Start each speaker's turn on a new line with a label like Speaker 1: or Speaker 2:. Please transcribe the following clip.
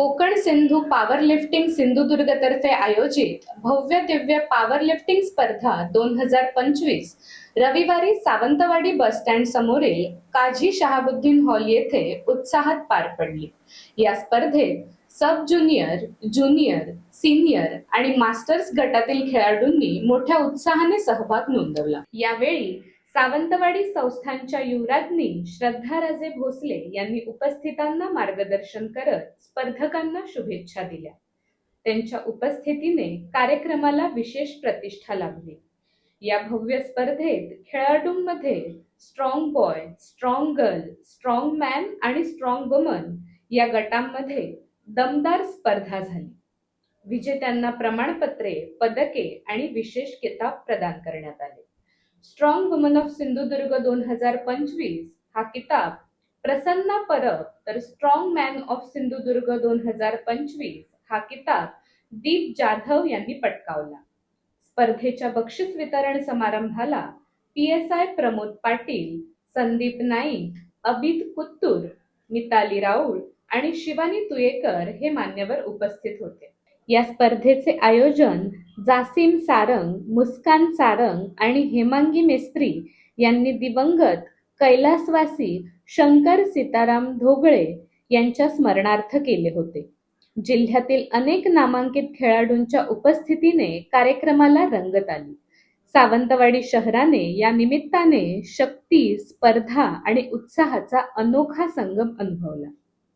Speaker 1: Konkan Sindhu power lifting सिंधुदुर्गतर्फे आयोजित भव्य दिव्य पॉवर लिफ्टिंग स्पर्धा दोन हजार पंचवीस रविवारी सावंतवाडी बस स्टँड समोरील काझी शहाबुद्दीन हॉल येथे उत्साहात पार पडली. या स्पर्धेत सब ज्युनियर ज्युनियर सिनियर आणि मास्टर्स गटातील खेळाडूंनी मोठ्या उत्साहाने सहभाग नोंदवला. यावेळी सावंतवाडी संस्थांच्या युवराज्ञी श्रद्धाराजे भोसले यांनी उपस्थितांना मार्गदर्शन करत स्पर्धकांना शुभेच्छा दिल्या. त्यांच्या उपस्थितीने कार्यक्रमाला विशेष प्रतिष्ठा लाभली. या भव्य स्पर्धेत खेळाडूंमध्ये strong boy strong girl strong man आणि स्ट्रॉंग वुमन या गटांमध्ये दमदार स्पर्धा झाली. विजेत्यांना प्रमाणपत्रे पदके आणि विशेष किताब प्रदान करण्यात आले. स्ट्रॉंग वुमन ऑफ सिंधुदुर्ग दोन हजार पंचवीस हा किताब प्रसन्ना परब तर स्ट्रॉंग मॅन ऑफ सिंधुदुर्ग दोन हजार पंचवीस हा किताब दीप जाधव यांनी पटकावला. स्पर्धेच्या बक्षीस वितरण समारंभाला P S I Pramod Patil Sandeep Naik Abit Kuttur Mitali Raul आणि शिवानी तुयेकर हे मान्यवर उपस्थित होते. या स्पर्धेचे आयोजन जासीम सारंग मुस्कान सारंग आणि हेमांगी मेस्त्री यांनी दिवंगत कैलासवासी शंकर सीताराम धोगळे यांच्या स्मरणार्थ केले होते. जिल्ह्यातील अनेक नामांकित खेळाडूंच्या उपस्थितीने कार्यक्रमाला रंगत आली. सावंतवाडी शहराने या निमित्ताने शक्ती स्पर्धा आणि उत्साहाचा अनोखा संगम अनुभवला.